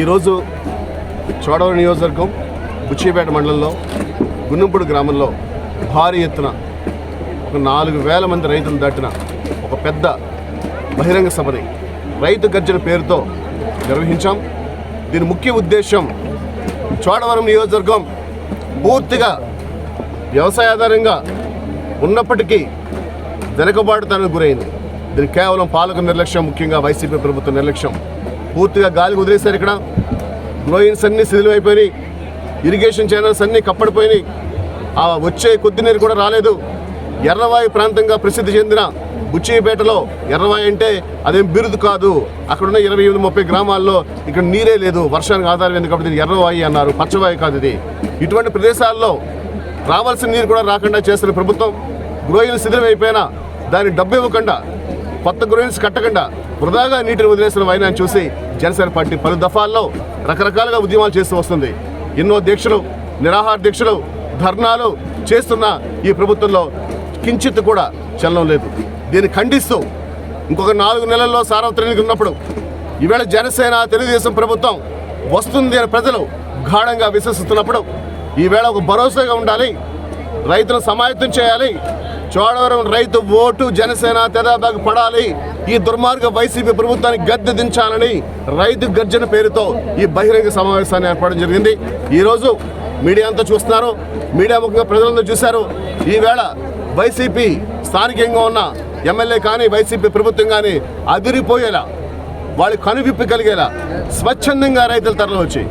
ఈరోజు చోడవరం నియోజకవర్గం బుచ్చిపేట మండలంలో గున్నంపూడి గ్రామంలో భారీ ఎత్తున ఒక నాలుగు వేల మంది రైతులు దాటిన ఒక పెద్ద బహిరంగ సభని రైతు గర్జన పేరుతో నిర్వహించాం. దీని ముఖ్య ఉద్దేశం చోడవరం నియోజకవర్గం పూర్తిగా వ్యవసాయ ఆధారంగా ఉన్నప్పటికీ వెనుకబాటుతనానికి గురైంది. దీనికి కేవలం పాలక నిర్లక్ష్యం ముఖ్యంగా వైసీపీ ప్రభుత్వ నిర్లక్ష్యం. పూర్తిగా గాలి కుదిరేశారు ఇక్కడ. గ్లోయిన్స్ అన్నీ శిథిలమైపోయినాయి ఇరిగేషన్ ఛానల్స్ అన్నీ కప్పడిపోయినాయి. ఆ వచ్చే కొద్ది నీరు కూడా రాలేదు. ఎర్రవాయు ప్రాంతంగా ప్రసిద్ధి చెందిన బుచ్చిపేటలో ఎర్రవాయి అంటే అదేం బిరుదు కాదు. అక్కడున్న ఇరవై ఎనిమిది ముప్పై గ్రామాల్లో ఇక్కడ నీరే లేదు. వర్షానికి ఆధారమైంది కాబట్టి ఇది ఎర్రవాయి అన్నారు. పచ్చవాయి కాదు ఇది. ఇటువంటి ప్రదేశాల్లో రావాల్సిన నీరు కూడా రాకుండా చేస్తున్న ప్రభుత్వం గ్రోయిలు శిథిలమైపోయినా దాన్ని డబ్బు ఇవ్వకుండా కొత్త గ్రోయిల్స్ కట్టకుండా వృధాగా నీటిని వదిలేసిన వైనాన్ని చూసి జనసేన పార్టీ పలు దఫాల్లో రకరకాలుగా ఉద్యమాలు చేస్తూ వస్తుంది. ఎన్నో దీక్షలు నిరాహార దీక్షలు ధర్నాలు చేస్తున్న ఈ ప్రభుత్వంలో కించిత్ కూడా చలనం లేదు. దీన్ని ఖండిస్తూ ఇంకొక నాలుగు నెలల్లో సార్వత్రిక ఉన్నప్పుడు ఈవేళ జనసేన తెలుగుదేశం ప్రభుత్వం వస్తుంది అని ప్రజలు గాఢంగా విశ్వసిస్తున్నప్పుడు ఈవేళ ఒక భరోసాగా ఉండాలి. రైతులను సమాయత్తం చేయాలి. చోడవరం రైతు ఓటు జనసేన తెదాబాకు పడాలి. ఈ దుర్మార్గ వైసీపీ ప్రభుత్వాన్ని గద్దె దించాలని రైతు గర్జన పేరుతో ఈ బహిరంగ సమావేశాన్ని ఏర్పడడం జరిగింది. ఈరోజు మీడియా అంతా చూస్తున్నారు. మీడియా ముఖ్యంగా ప్రజలందరూ చూశారు. ఈవేళ వైసీపీ స్థానికంగా ఉన్న ఎమ్మెల్యే కానీ వైసీపీ ప్రభుత్వం కానీ అదిరిపోయేలా వాళ్ళు కనువిప్పి కలిగేలా స్వచ్ఛందంగా రైతుల తరలి వచ్చి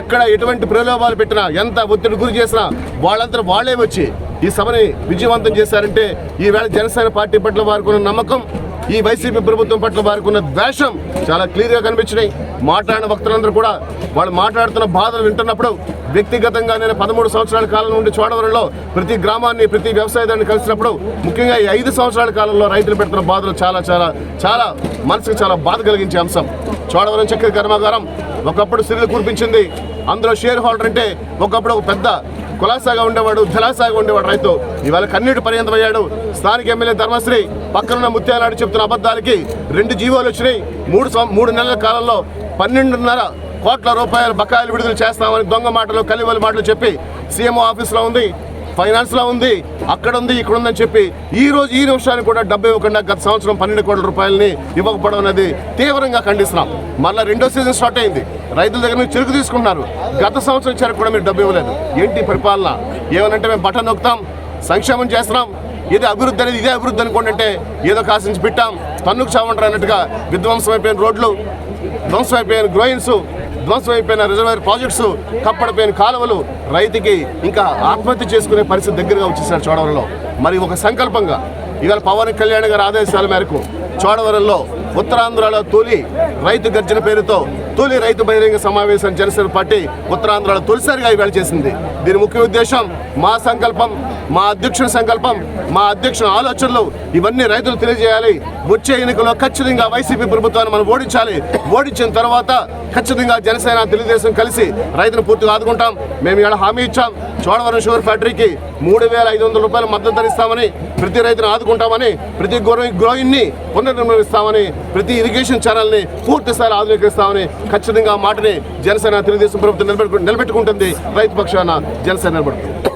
ఎక్కడ ఎటువంటి ప్రలోభాలు పెట్టినా ఎంత ఒత్తిడి గురి చేసినా వాళ్ళంతా వాళ్ళే వచ్చి ఈ సభని విజయవంతం చేశారంటే ఈవేళ జనసేన పార్టీ పట్ల వారికి ఉన్న నమ్మకం ఈ వైసీపీ ప్రభుత్వం పట్ల వారికి ఉన్న ద్వేషం చాలా క్లియర్గా కనిపించినాయి. మాట్లాడిన వక్తలందరూ కూడా వాళ్ళు మాట్లాడుతున్న బాధలు వింటున్నప్పుడు వ్యక్తిగతంగా నేను పదమూడు సంవత్సరాల కాలం నుండి చోడవరంలో ప్రతి గ్రామాన్ని ప్రతి వ్యవసాయదాన్ని కలిసినప్పుడు ముఖ్యంగా ఈ ఐదు సంవత్సరాల కాలంలో రైతులు పెడుతున్న బాధలు చాలా చాలా చాలా మనసుకు చాలా బాధ కలిగించే అంశం. చోడవరం చక్కెర కర్మాగారం ఒకప్పుడు సిరులు కురిపించింది. అందులో షేర్ హోల్డర్ అంటే ఒకప్పుడు ఒక పెద్ద కులాసాగా ఉండేవాడు ధలాసాగా ఉండేవాడు రైతు. ఇవాళ కన్నీటి పర్యంతం అయ్యాడు స్థానిక ఎమ్మెల్యే ధర్మశ్రీ పక్కనున్న ముత్యాలాడి చెప్తున్న అబద్ధాలకి రెండు జీవోలు వచ్చినాయి. మూడు మూడు నెలల కాలంలో పన్నెండున్నర కోట్ల రూపాయల బకాయిలు విడుదల చేస్తామని దొంగ మాటలు కలివలి మాటలు చెప్పి సీఎం ఆఫీస్లో ఉంది. ఫైనాన్స్లో ఉంది అక్కడ ఉంది ఇక్కడ ఉందని చెప్పి ఈ రోజు ఈ నిమిషానికి కూడా డబ్బు ఇవ్వకుండా గత సంవత్సరం పన్నెండు కోట్ల రూపాయలని ఇవ్వకపోవడం అనేది తీవ్రంగా ఖండిస్తున్నాం. మళ్ళీ రెండో సీజన్ స్టార్ట్ అయింది. రైతుల దగ్గర నుంచి చెరుకు తీసుకుంటున్నారు. గత సంవత్సరం చెరకు కూడా మీరు డబ్బు ఇవ్వలేదు. ఏంటి పరిపాలన? ఏమనంటే మేము బటన్ నొక్కుతాం సంక్షేమం చేస్తున్నాం. ఇది అభివృద్ధి అనేది ఇదే అభివృద్ధి అనుకోండి అంటే ఏదో కాసించి పెట్టాం. తన్నుకు చావంటారు అన్నట్టుగా విధ్వంసం అయిపోయిన రోడ్లు ధ్వంసం అయిపోయిన గ్రోయిన్స్ ధ్వంసం అయిపోయిన రిజర్వాయర్ ప్రాజెక్ట్స్ కప్పడిపోయిన కాలువలు రైతుకి ఇంకా ఆత్మహత్య చేసుకునే పరిస్థితి దగ్గరగా వచ్చేసాడు చోడవరంలో. మరి ఒక సంకల్పంగా ఇవాళ పవన్ కళ్యాణ్ గారి ఆదేశాల మేరకు చోడవరంలో ఉత్తరాంధ్రలో తొలి రైతు గర్జన పేరుతో తొలి రైతు బహిరంగ సమావేశం జనసేన పార్టీ ఉత్తరాంధ్రలో తొలిసారిగా ఇవాళ చేసింది. దీని ముఖ్య ఉద్దేశం మా సంకల్పం మా అధ్యక్షుని సంకల్పం మా అధ్యక్షుని ఆలోచనలు ఇవన్నీ రైతులు తెలియజేయాలి. వచ్చే ఎన్నికల్లో ఖచ్చితంగా వైసీపీ ప్రభుత్వాన్ని మనం ఓడించాలి. ఓడించిన తర్వాత ఖచ్చితంగా జనసేన తెలుగుదేశం కలిసి రైతును పూర్తిగా ఆదుకుంటాం. మేము ఇక్కడ హామీ ఇచ్చాం. చోడవరం షుగర్ ఫ్యాక్టరీకి మూడు వేల ఐదు వందల రూపాయల మద్దతు ధరిస్తామని ప్రతి రైతును ఆదుకుంటామని ప్రతి గ్రో గ్రోయిన్ని పునర్నిర్మిస్తామని ప్రతి ఇరిగేషన్ ఛానల్ని పూర్తిస్థాయిలో ఆధునీకరిస్తామని ఖచ్చితంగా మాటని జనసేన తెలుగుదేశం ప్రభుత్వం నిలబెట్టు నిలబెట్టుకుంటుంది. రైతు పక్షాన జనసేన నిలబడుతుంది.